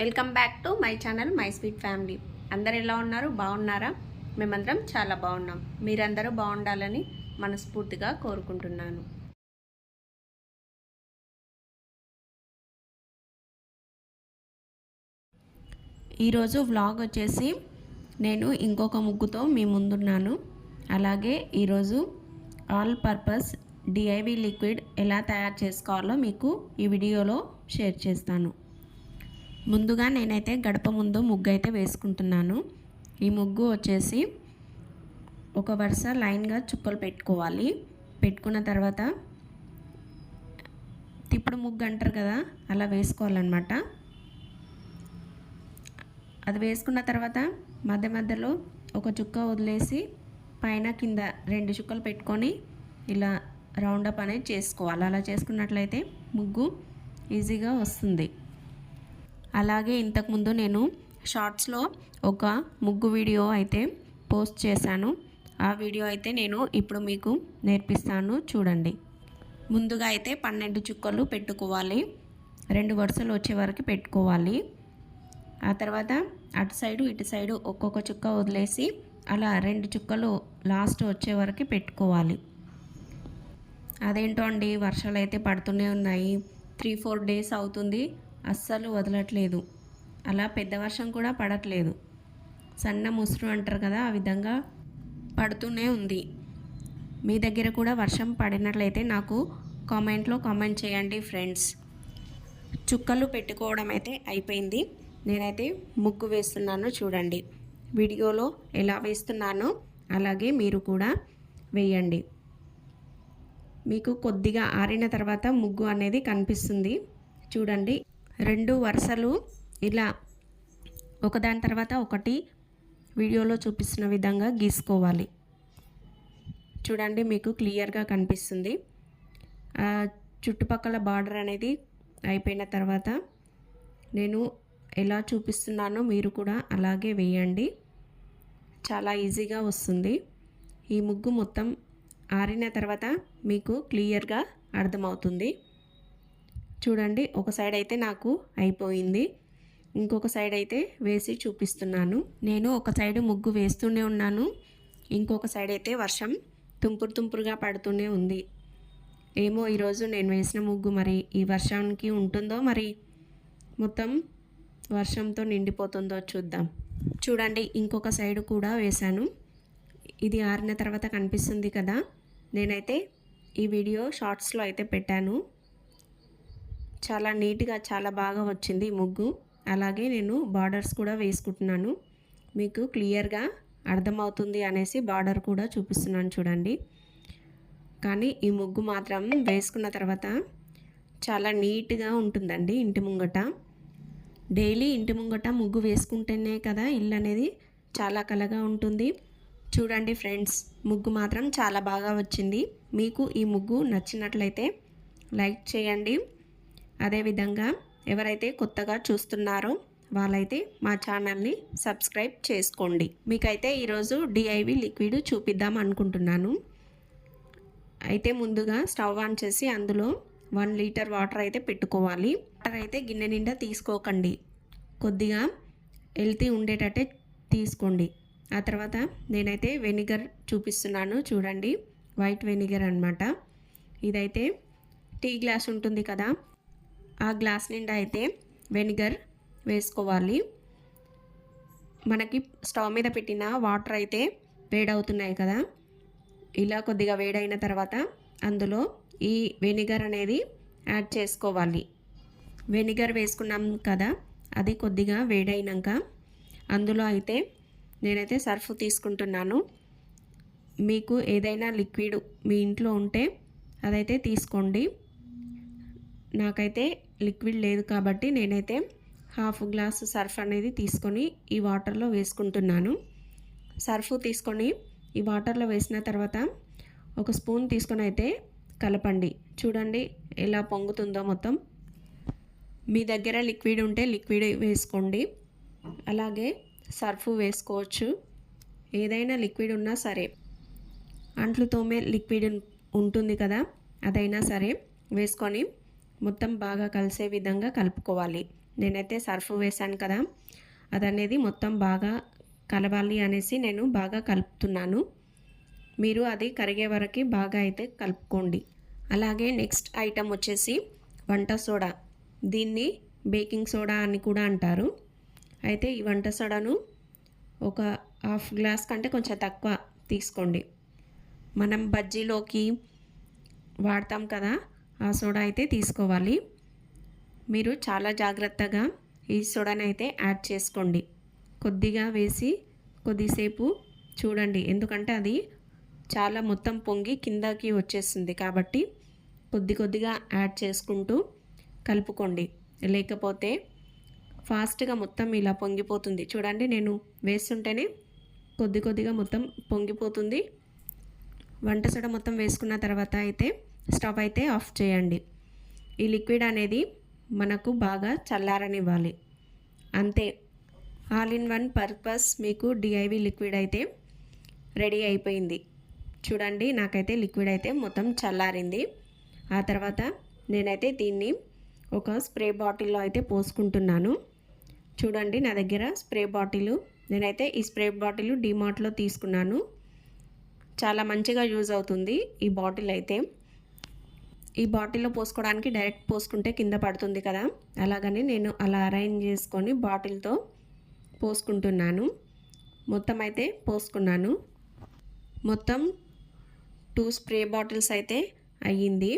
welcome back to my channel my sweet family. అందరు ఎలా ఉన్నారు? బాగున్నారా? మేమందరం చాలా బాగున్నాం. మీరందరూ బాగుండాలని మనస్ఫూర్తిగా కోరుకుంటున్నాను. ఈరోజు వ్లాగ్ వచ్చేసి నేను ఇంకొక ముగ్గుతో మీ ముందున్నాను. అలాగే ఈరోజు ఆల్ పర్పస్ డిఐవి లిక్విడ్ ఎలా తయారు చేసుకోవాలో మీకు ఈ వీడియోలో షేర్ చేస్తాను. ముందుగా నేనైతే గడప ముందు ముగ్గు అయితే వేసుకుంటున్నాను. ఈ ముగ్గు వచ్చేసి ఒక వరుస లైన్గా చుక్కలు పెట్టుకోవాలి. పెట్టుకున్న తర్వాత తిప్పుడు ముగ్గు అంటారు కదా అలా వేసుకోవాలన్నమాట. అది వేసుకున్న తర్వాత మధ్య మధ్యలో ఒక చుక్క వదిలేసి పైన కింద రెండు చుక్కలు పెట్టుకొని ఇలా రౌండప్ అనేది చేసుకోవాలి. అలా చేసుకున్నట్లయితే ముగ్గు ఈజీగా వస్తుంది. అలాగే ఇంతకుముందు నేను షార్ట్స్లో ఒక ముగ్గు వీడియో అయితే పోస్ట్ చేశాను. ఆ వీడియో అయితే నేను ఇప్పుడు మీకు నేర్పిస్తాను చూడండి. ముందుగా అయితే పన్నెండు చుక్కలు పెట్టుకోవాలి. రెండు వరుసలు వచ్చే వరకు పెట్టుకోవాలి. ఆ తర్వాత అటు సైడు ఇటు సైడు ఒక్కొక్క చుక్క వదిలేసి అలా రెండు చుక్కలు లాస్ట్ వచ్చే వరకు పెట్టుకోవాలి. అదేంటో అండి వర్షాలు అయితే పడుతూనే ఉన్నాయి. త్రీ ఫోర్ డేస్ అవుతుంది. అస్సలు వదలట్లేదు. అలా పెద్ద వర్షం కూడా పడట్లేదు. సన్న ముసురు అంటారు కదా ఆ విధంగా పడుతూనే ఉంది. మీ దగ్గర కూడా వర్షం పడినట్లయితే నాకు కామెంట్లో కామెంట్ చేయండి ఫ్రెండ్స్. చుక్కలు పెట్టుకోవడం అయితే అయిపోయింది. నేనైతే ముగ్గు వేస్తున్నాను చూడండి. వీడియోలో ఎలా వేస్తున్నానో అలాగే మీరు కూడా వేయండి. మీకు కొద్దిగా ఆరిన తర్వాత ముగ్గు అనేది కనిపిస్తుంది. చూడండి. రెండు వరుసలు ఇలా ఒకదాని తర్వాత ఒకటి వీడియోలో చూపిస్తున్న విధంగా గీసుకోవాలి. చూడండి మీకు క్లియర్గా కనిపిస్తుంది. చుట్టుపక్కల బార్డర్ అనేది అయిపోయిన తర్వాత నేను ఎలా చూపిస్తున్నానో మీరు కూడా అలాగే వేయండి. చాలా ఈజీగా వస్తుంది. ఈ ముగ్గు మొత్తం ఆరిన తర్వాత మీకు క్లియర్గా అర్థమవుతుంది. చూడండి ఒక సైడ్ అయితే నాకు అయిపోయింది. ఇంకొక సైడ్ అయితే వేసి చూపిస్తున్నాను. నేను ఒక సైడ్ ముగ్గు వేస్తూనే ఉన్నాను. ఇంకొక సైడ్ అయితే వర్షం తుంపురు తుంపురుగా పడుతూనే ఉంది. ఏమో ఈరోజు నేను వేసిన ముగ్గు మరి ఈ వర్షానికి ఉంటుందో మరి? మొత్తం వర్షంతో నిండిపోతుందో చూద్దాం. చూడండి ఇంకొక సైడ్ కూడా వేశాను. ఇది ఆరిన తర్వాత కనిపిస్తుంది కదా? నేనైతే ఈ వీడియో షార్ట్స్లో అయితే పెట్టాను. చాలా నీట్గా చాలా బాగా వచ్చింది ముగ్గు. అలాగే నేను బార్డర్స్ కూడా వేసుకుంటున్నాను. మీకు క్లియర్గా అర్థమవుతుంది అనేసి బార్డర్ కూడా చూపిస్తున్నాను చూడండి. కానీ ఈ ముగ్గు మాత్రం వేసుకున్న తర్వాత చాలా నీట్గా ఉంటుందండి ఇంటి ముంగట. డైలీ ఇంటి ముంగట ముగ్గు వేసుకుంటేనే కదా ఇల్లు అనేది చాలా కలగా ఉంటుంది. చూడండి ఫ్రెండ్స్ ముగ్గు మాత్రం చాలా బాగా వచ్చింది. మీకు ఈ ముగ్గు నచ్చినట్లయితే లైక్ చేయండి. అదేవిధంగా ఎవరైతే కొత్తగా చూస్తున్నారో వాళ్ళైతే మా ఛానల్ని సబ్స్క్రైబ్ చేసుకోండి. మీకైతే ఈరోజు డిఐవి లిక్విడ్ చూపిద్దాం అనుకుంటున్నాను. అయితే ముందుగా స్టవ్ ఆన్ చేసి అందులో వన్ లీటర్ వాటర్ అయితే పెట్టుకోవాలి. వాటర్ అయితే గిన్నె నిండా తీసుకోకండి. కొద్దిగా హెల్తీ ఉండేటట్టే తీసుకోండి. ఆ తర్వాత నేనైతే వెనిగర్ చూపిస్తున్నాను. చూడండి వైట్ వెనిగర్ అనమాట ఇదైతే టీ గ్లాస్ ఉంటుంది కదా ఆ గ్లాస్ నిండా అయితే వెనిగర్ వేసుకోవాలి. మనకి స్టవ్ మీద పెట్టిన వాటర్ అయితే వేడవుతున్నాయి కదా. ఇలా కొద్దిగా వేడైన తర్వాత అందులో ఈ వెనిగర్ అనేది యాడ్ చేసుకోవాలి. వెనిగర్ వేసుకున్నాం కదా అది కొద్దిగా వేడైనాక అందులో అయితే నేనైతే సర్ఫ్ తీసుకుంటున్నాను. మీకు ఏదైనా లిక్విడ్ మీ ఇంట్లో ఉంటే అదైతే తీసుకోండి. నాకైతే లిక్విడ్ లేదు కాబట్టి నేనైతే హాఫ్ గ్లాస్ సర్ఫ్ అనేది తీసుకొని ఈ వాటర్లో వేసుకుంటున్నాను. సర్ఫ్ తీసుకొని ఈ వాటర్లో వేసిన తర్వాత ఒక స్పూన్ తీసుకొని అయితే కలపండి. చూడండి ఎలా పొంగుతుందో మొత్తం. మీ దగ్గర లిక్విడ్ ఉంటే లిక్విడ్ వేసుకోండి. అలాగే సర్ఫ్ వేసుకోవచ్చు. ఏదైనా లిక్విడ్ ఉన్నా సరే. అంట్లు తోమే లిక్విడ్ ఉంటుంది కదా అదైనా సరే వేసుకొని మొత్తం బాగా కలిసే విధంగా కలుపుకోవాలి. నేనైతే సర్ఫ్ వేశాను కదా అదనేది మొత్తం బాగా కలవాలి అనేసి నేను బాగా కలుపుతున్నాను. మీరు అది కరిగే వరకు బాగా అయితే కలుపుకోండి. అలాగే నెక్స్ట్ ఐటెం వచ్చేసి వంట సోడా. దీన్ని బేకింగ్ సోడా అని కూడా అంటారు. అయితే ఈ వంట సోడాను ఒక హాఫ్ గ్లాస్ కంటే కొంచెం తక్కువ తీసుకోండి. మనం బజ్జీలోకి వాడతాం కదా ఆ సోడా అయితే తీసుకోవాలి. మీరు చాలా జాగ్రత్తగా ఈ సోడాని అయితే యాడ్ చేసుకోండి. కొద్దిగా వేసి కొద్దిసేపు చూడండి. ఎందుకంటే అది చాలా మొత్తం పొంగి కిందకి వచ్చేస్తుంది కాబట్టి కొద్ది కొద్దిగా యాడ్ చేసుకుంటూ కలుపుకోండి. లేకపోతే ఫాస్ట్గా మొత్తం ఇలా పొంగిపోతుంది. చూడండి నేను వేస్తుంటేనే కొద్ది కొద్దిగా మొత్తం పొంగిపోతుంది. వంట సోడ మొత్తం వేసుకున్న తర్వాత అయితే స్టవ్ అయితే ఆఫ్ చేయండి. ఈ లిక్విడ్ అనేది మనకు బాగా చల్లారనివ్వాలి. అంతే. ఆల్ ఇన్ వన్ పర్పస్ మీకు డిఐవి లిక్విడ్ అయితే రెడీ అయిపోయింది. చూడండి నాకైతే లిక్విడ్ అయితే మొత్తం చల్లారింది. ఆ తర్వాత నేనైతే దీన్ని ఒక స్ప్రే బాటిల్లో అయితే పోసుకుంటున్నాను. చూడండి నా దగ్గర స్ప్రే బాటిల్ నేనైతే ఈ స్ప్రే బాటిల్ డిమార్ట్లో తీసుకున్నాను. చాలా మంచిగా యూజ్ అవుతుంది ఈ బాటిల్ అయితే. ఈ బాటిల్లో పోసుకోవడానికి డైరెక్ట్ పోసుకుంటే కింద పడుతుంది కదా. అలాగని నేను అలా అరేంజ్ చేసుకొని బాటిల్తో పోసుకుంటున్నాను. మొత్తం అయితే పోసుకున్నాను. మొత్తం టూ స్ప్రే బాటిల్స్ అయితే అయ్యింది.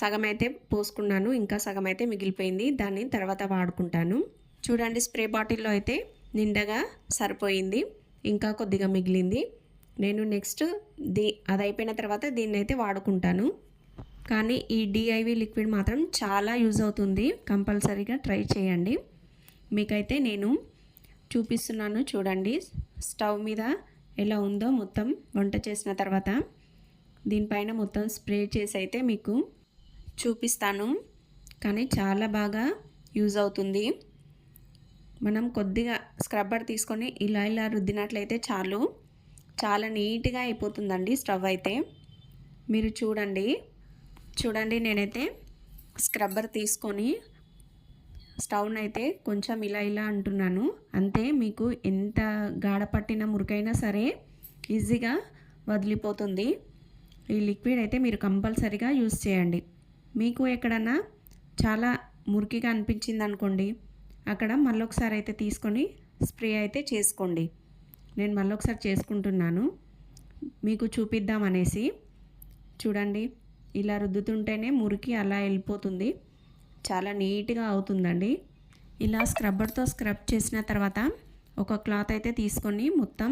సగం అయితే పోసుకున్నాను ఇంకా సగం అయితే మిగిలిపోయింది. దాన్ని తర్వాత వాడుకుంటాను. చూడండి స్ప్రే బాటిల్లో అయితే నిండగా సరిపోయింది ఇంకా కొద్దిగా మిగిలింది. నేను నెక్స్ట్ దీ అది అయిపోయిన తర్వాత దీన్ని అయితే వాడుకుంటాను. కానీ ఈ డిఐవి లిక్విడ్ మాత్రం చాలా యూజ్ అవుతుంది. కంపల్సరీగా ట్రై చేయండి. మీకైతే నేను చూపిస్తున్నాను చూడండి. స్టవ్ మీద ఎలా ఉందో మొత్తం వంట చేసిన తర్వాత దీనిపైన మొత్తం స్ప్రే చేసి అయితే మీకు చూపిస్తాను. కానీ చాలా బాగా యూజ్ అవుతుంది. మనం కొద్దిగా స్క్రబ్బర్ తీసుకొని ఇలా ఇలా రుద్దినట్లయితే చాలు. చాలా నీట్గా అయిపోతుందండి స్టవ్ అయితే. మీరు చూడండి. చూడండి నేనైతే స్క్రబ్బర్ తీసుకొని స్టవ్ని అయితే కొంచెం ఇలా ఇలా అంటున్నాను. అంతే మీకు ఎంత గాఢపట్టిన మురికైనా సరే ఈజీగా వదిలిపోతుంది. ఈ లిక్విడ్ అయితే మీరు కంపల్సరీగా యూస్ చేయండి. మీకు ఎక్కడన్నా చాలా మురికిగా అనిపించింది అనుకోండి అక్కడ మళ్ళొకసారి అయితే తీసుకొని స్ప్రే అయితే చేసుకోండి. నేను మళ్ళొకసారి చేసుకుంటున్నాను. మీకు చూపిద్దామనేసి. చూడండి ఇలా రుద్దుతుంటేనే మురికి అలా వెళ్ళిపోతుంది. చాలా నీట్గా అవుతుందండి. ఇలా స్క్రబ్బర్తో స్క్రబ్ చేసిన తర్వాత ఒక క్లాత్ అయితే తీసుకొని మొత్తం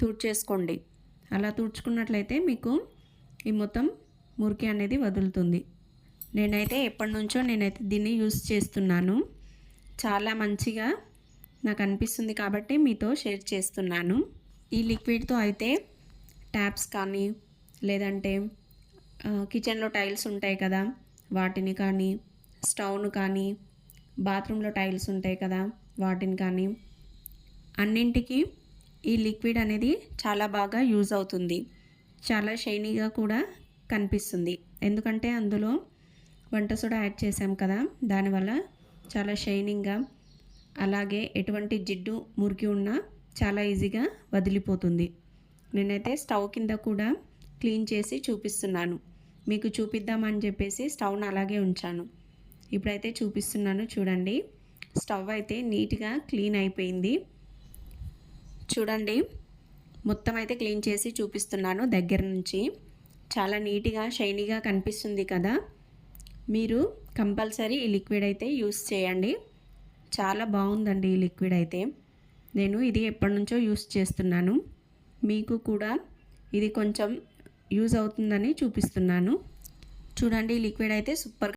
తుడ్చేసుకోండి. అలా తుడుచుకున్నట్లయితే మీకు ఈ మొత్తం మురికి అనేది వదులుతుంది. నేనైతే ఎప్పటి నుంచో నేనైతే దీన్ని యూస్ చేస్తున్నాను. చాలా మంచిగా నాకు అనిపిస్తుంది కాబట్టి మీతో షేర్ చేస్తున్నాను. ఈ లిక్విడ్తో అయితే ట్యాప్స్ కానీ లేదంటే కిచెన్లో టైల్స్ ఉంటాయి కదా వాటిని కానీ స్టవ్ను కానీ బాత్రూంలో టైల్స్ ఉంటాయి కదా వాటిని కానీ. అన్నింటికి ఈ లిక్విడ్ అనేది చాలా బాగా యూజ్ అవుతుంది. చాలా షైనీగా కూడా కనిపిస్తుంది. ఎందుకంటే అందులో వంట సోడా యాడ్ చేసాం కదా దానివల్ల చాలా షైనింగ్గా అలాగే ఎటువంటి జిడ్డు మురికి ఉన్నా చాలా ఈజీగా వదిలిపోతుంది. నేనైతే స్టవ్ కింద కూడా క్లీన్ చేసి చూపిస్తున్నాను. మీకు చూపిద్దామని చెప్పేసి స్టవ్ను అలాగే ఉంచాను. ఇప్పుడైతే చూపిస్తున్నాను చూడండి. స్టవ్ అయితే నీట్గా క్లీన్ అయిపోయింది. చూడండి. మొత్తం అయితే క్లీన్ చేసి చూపిస్తున్నాను దగ్గర నుంచి. చాలా నీట్గా షైనీగా కనిపిస్తుంది కదా. మీరు కంపల్సరీ ఈ లిక్విడ్ అయితే యూస్ చేయండి. చాలా బాగుందండి ఈ లిక్విడ్ అయితే. నేను ఇది ఎప్పటి నుంచో యూస్ చేస్తున్నాను. మీకు కూడా ఇది కొంచెం యూజ్ అవుతుందని చూపిస్తున్నాను. చూడండి ఈ లిక్విడ్ అయితే సూపర్